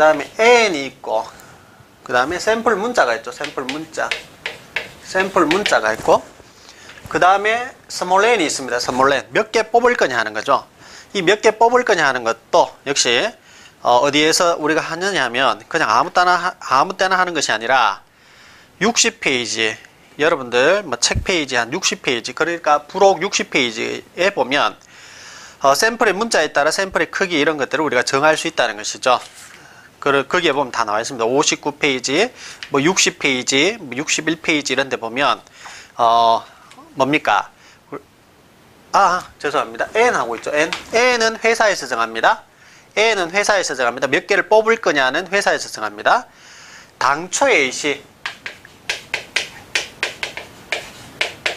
다음에 n이 있고 그 다음에 샘플 문자가 있죠. 샘플 문자. 샘플 문자가 있고 그 다음에 스몰 n이 있습니다. 스몰 n 몇 개 뽑을 거냐 하는 거죠. 이 몇 개 뽑을 거냐 하는 것도 역시 어, 디에서 우리가 하느냐 하면 그냥 아무 때나 하- 아무 때나 하는 것이 아니라 60페이지 여러분들 뭐 책 페이지 한 60페이지 그러니까 부록 60페이지에 보면 어, 샘플의 문자에 따라 샘플의 크기 이런 것들을 우리가 정할 수 있다는 것이죠. 그 거기에 보면 다 나와 있습니다. 59페이지, 뭐 60페이지, 뭐 61페이지 이런 데 보면 어 뭡니까? 아, 죄송합니다. N 하고 있죠. N. N은 회사에서 정합니다. N은 회사에서 정합니다. 몇 개를 뽑을 거냐는 회사에서 정합니다. 당초의 A시.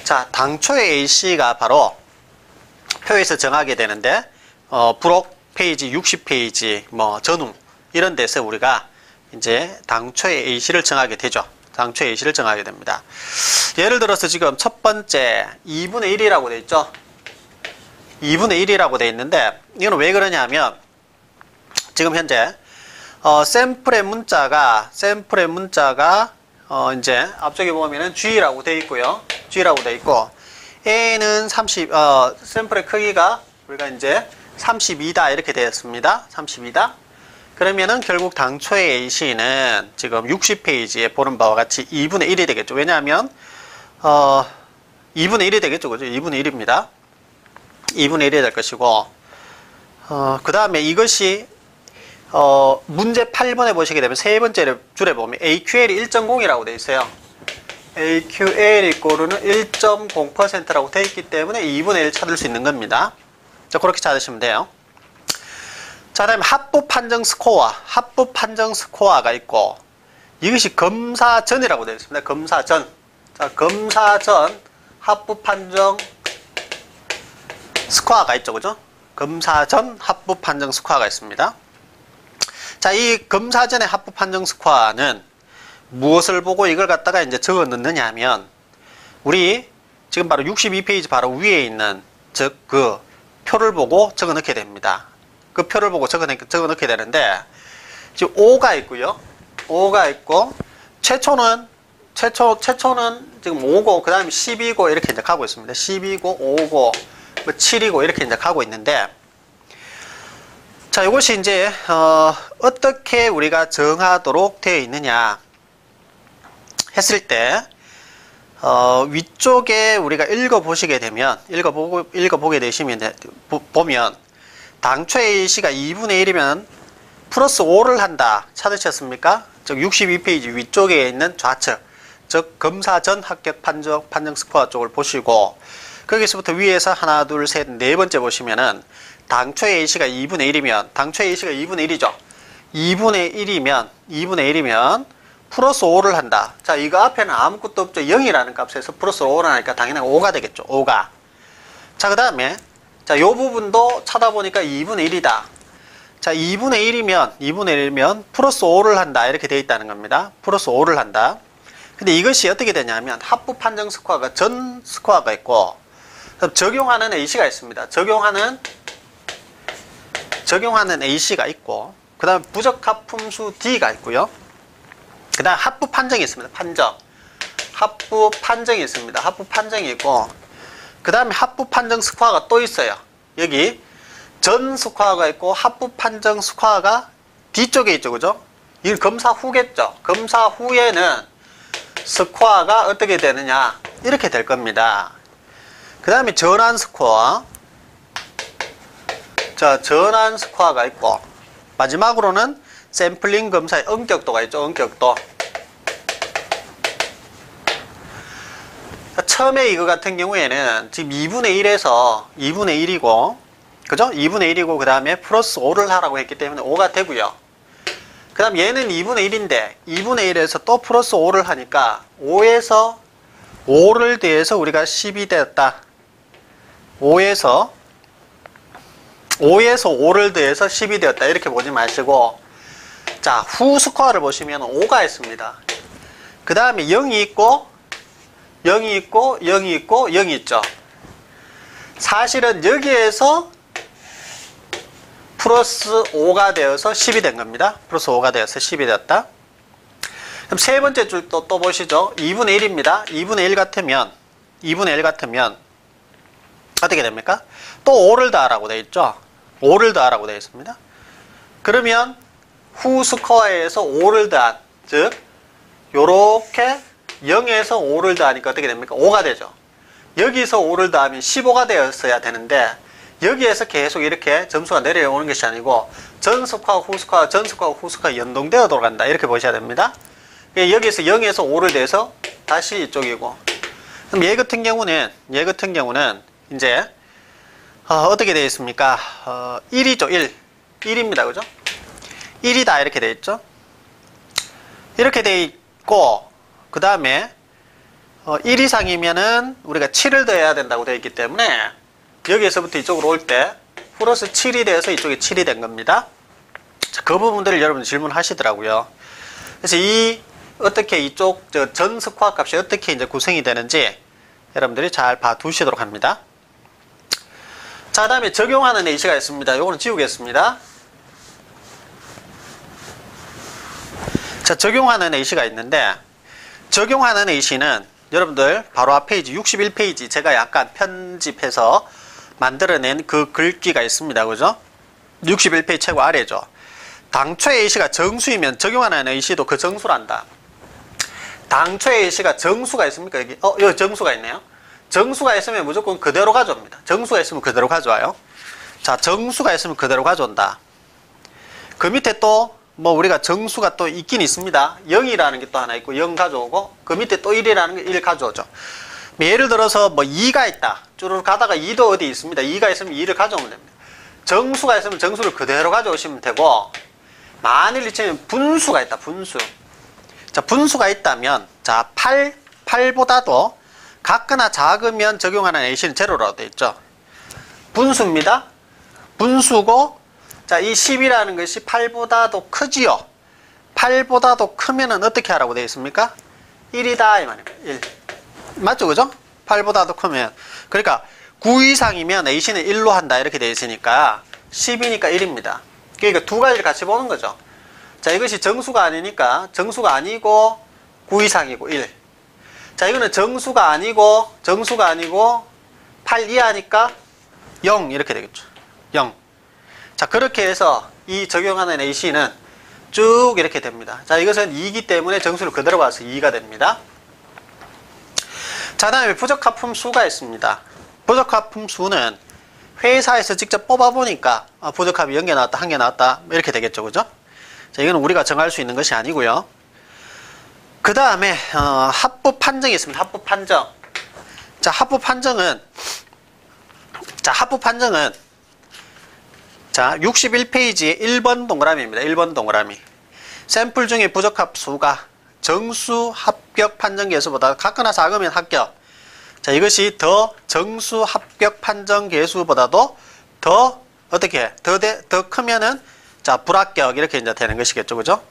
자, 당초의 A씨가 바로 표에서 정하게 되는데, 어, 부록 페이지 60페이지, 뭐, 전후, 이런 데서 우리가 이제 당초의 A씨를 정하게 되죠. 당초의 A씨를 정하게 됩니다. 예를 들어서 지금 첫 번째 2분의 1이라고 돼 있죠. 2분의 1이라고 돼 있는데, 이거는 왜 그러냐면, 지금 현재, 어, 샘플의 문자가, 샘플의 문자가, 어, 이제, 앞쪽에 보면은 G라고 돼 있고요. G라고 돼 있고, A는 30, 어, 샘플의 크기가 우리가 이제 32다 이렇게 되었습니다. 32다. 그러면은 결국 당초의 AC는 지금 60페이지에 보는 바와 같이 2분의 1이 되겠죠. 왜냐하면, 어, 2분의 1이 되겠죠. 그죠? 2분의 1입니다. 2분의 1이 될 것이고, 어, 그 다음에 이것이 어, 문제 8번에 보시게 되면 세 번째 줄에 보면 AQL이 1.0이라고 되어 있어요. AQL 이꼬르는 1.0%라고 되어 있기 때문에 2분의 1 찾을 수 있는 겁니다. 자, 그렇게 찾으시면 돼요. 자, 다음에 합부 판정 스코어, 합부 판정 스코어가 있고 이것이 검사 전이라고 되어 있습니다. 검사 전. 자, 검사 전 합부 판정 스코어가 있죠. 그죠? 검사 전 합부 판정 스코어가 있습니다. 자, 이 검사 전의 합부 판정 스코어는 무엇을 보고 이걸 갖다가 이제 적어 넣느냐 하면 우리 지금 바로 62페이지 바로 위에 있는 즉 그 표를 보고 적어 넣게 됩니다. 그 표를 보고 적어, 넣게 되는데 지금 5가 있고요. 5가 있고 최초는 최초 최초는 지금 5고 그다음에 10이고 이렇게 이제 가고 있습니다. 10이고 5고 뭐 7이고 이렇게 이제 가고 있는데 자, 이것이 이제 어, 어떻게 우리가 정하도록 되어 있느냐 했을 때 어, 위쪽에 우리가 읽어 보시게 되면 읽어 보고 읽어 보게 되시면 돼- 보, 보면 당초의 시가 2분의 1이면 플러스 5를 한다 찾으셨습니까? 즉 62페이지 위쪽에 있는 좌측 즉 검사 전 합격 판정 판정 스코어 쪽을 보시고 거기서부터 위에서 하나 둘 셋 네 번째 보시면은 당초의 A씨가 2분의 1이면 당초의 A씨가 2분의 1이죠. 2분의 1이면 2분의 1이면 플러스 5를 한다. 자, 이거 앞에는 아무것도 없죠. 0이라는 값에서 플러스 5를 하니까 당연히 5가 되겠죠. 5가. 자, 그 다음에 자, 요 부분도 찾아보니까 2분의 1이다. 자, 2분의 1이면 2분의 1이면 플러스 5를 한다. 이렇게 되어 있다는 겁니다. 플러스 5를 한다. 근데 이것이 어떻게 되냐면 합부 판정 스코어가 전 스코어가 있고 적용하는 A씨가 있습니다. 적용하는 적용하는 A씨가 있고 그 다음에 부적합 품수 D가 있고요. 그 다음 합부 판정이 있습니다. 판정. 합부 판정이 있습니다. 합부 판정이 있고 그 다음에 합부 판정 스코어가 또 있어요. 여기 전 스코어가 있고 합부 판정 스코어가 뒤쪽에 있죠. 그죠? 이건 검사 후겠죠. 검사 후에는 스코어가 어떻게 되느냐 이렇게 될 겁니다. 그 다음에 전환 스코어 자 전환 스코어가 있고 마지막으로는 샘플링 검사의 엄격도가 있죠. 엄격도 자, 처음에 이거 같은 경우에는 지금 2분의 1에서 2분의 1이고 그죠? 2분의 1이고 그 다음에 플러스 5를 하라고 했기 때문에 5가 되고요. 그 다음 얘는 2분의 1인데 2분의 1에서 또 플러스 5를 하니까 5에서 5를 더해서 우리가 10이 되었다. 5에서 5에서 5를 더해서 10이 되었다. 이렇게 보지 마시고 자, 후 스코어를 보시면 5가 있습니다. 그 다음에 0이 있고 0이 있고 0이 있고 0이 있죠. 사실은 여기에서 플러스 5가 되어서 10이 된 겁니다. 플러스 5가 되어서 10이 되었다. 그럼 세 번째 줄또또 보시죠. 2분의 1입니다. 2분의 1 같으면 2분의 1 같으면 어떻게 됩니까? 또 5를 더하라고 되어 있죠. 5를 더하라고 되어 있습니다. 그러면 후 스코어에서 5를 더한 즉 요렇게 0에서 5를 더하니까 어떻게 됩니까? 5가 되죠. 여기서 5를 더하면 15가 되었어야 되는데 여기에서 계속 이렇게 점수가 내려오는 것이 아니고 전스코어, 후스코어, 전스코어, 후스코어 연동되어 돌아간다. 이렇게 보셔야 됩니다. 그러니까 여기에서 0에서 5를 대서 다시 이쪽이고 그럼 얘 같은 경우는 얘 같은 경우는 이제 어, 떻게 되어 있습니까? 어, 1이죠. 1. 1입니다. 그죠? 1이다 이렇게 되어 있죠. 이렇게 되어 있고 그 다음에 어, 1 이상이면은 우리가 7을 더해야 된다고 되어 있기 때문에 여기에서부터 이쪽으로 올 때 플러스 7이 돼서 이쪽에 7이 된 겁니다. 자, 그 부분들을 여러분 질문하시더라고요. 그래서 이 어떻게 이쪽 저 전스코어 값이 어떻게 이제 구성이 되는지 여러분들이 잘 봐두시도록 합니다. 자, 다음에 적용하는 A시가 있습니다. 요거는 지우겠습니다. 자, 적용하는 A시가 있는데 적용하는 A시는 여러분들 바로 앞 페이지 61페이지 제가 약간 편집해서 만들어낸 그 글귀가 있습니다. 그죠? 61페이지 최고 아래죠. 당초 A시가 정수이면 적용하는 A시도 그 정수란다. 당초 A시가 정수가 있습니까? 여기 어, 여기 정수가 있네요. 정수가 있으면 무조건 그대로 가져옵니다. 정수가 있으면 그대로 가져와요. 자, 정수가 있으면 그대로 가져온다. 그 밑에 또 뭐 우리가 정수가 또 있긴 있습니다. 0이라는 게 또 하나 있고 0 가져오고 그 밑에 또 1이라는 게 1 가져오죠. 뭐 예를 들어서 뭐 2가 있다. 쭈르륵 가다가 2도 어디 있습니다. 2가 있으면 2를 가져오면 됩니다. 정수가 있으면 정수를 그대로 가져오시면 되고 만일 이쯤에 분수가 있다. 분수. 자, 분수가 있다면 자, 8 8보다도 같거나 작으면 적용하는 A씨는 제로라고 되어 있죠. 분수입니다. 분수고 자, 이 10이라는 것이 8보다도 크지요. 8보다도 크면은 어떻게 하라고 되어 있습니까? 1이다 이 말입니다. 1. 맞죠? 그죠? 8보다도 크면. 그러니까 9 이상이면 A씨는 1로 한다 이렇게 되어 있으니까 10이니까 1입니다. 그러니까 두 가지를 같이 보는 거죠. 자, 이것이 정수가 아니니까 정수가 아니고 9 이상이고 1. 자, 이거는 정수가 아니고 정수가 아니고 8 이하니까 0 이렇게 되겠죠. 0. 자, 그렇게 해서 이 적용하는 AC는 쭉 이렇게 됩니다. 자, 이것은 2이기 때문에 정수를 그대로 봐서 2가 됩니다. 자, 다음에 부적합품 수가 있습니다. 부적합품 수는 회사에서 직접 뽑아보니까 아, 부적합이 0개 나왔다, 1개 나왔다 이렇게 되겠죠. 그죠? 자, 이거는 우리가 정할 수 있는 것이 아니고요. 그 다음에 어, 합부 판정이 있습니다. 합부 판정. 자, 합부 판정은 자, 합부 판정은 자, 61페이지의 1번 동그라미입니다. 1번 동그라미. 샘플 중에 부적합 수가 정수 합격 판정 개수보다 같거나 작으면 합격. 자, 이것이 더 정수 합격 판정 개수보다도 더 어떻게 더, 대, 더 크면은 자, 불합격 이렇게 이제 되는 것이겠죠. 그죠?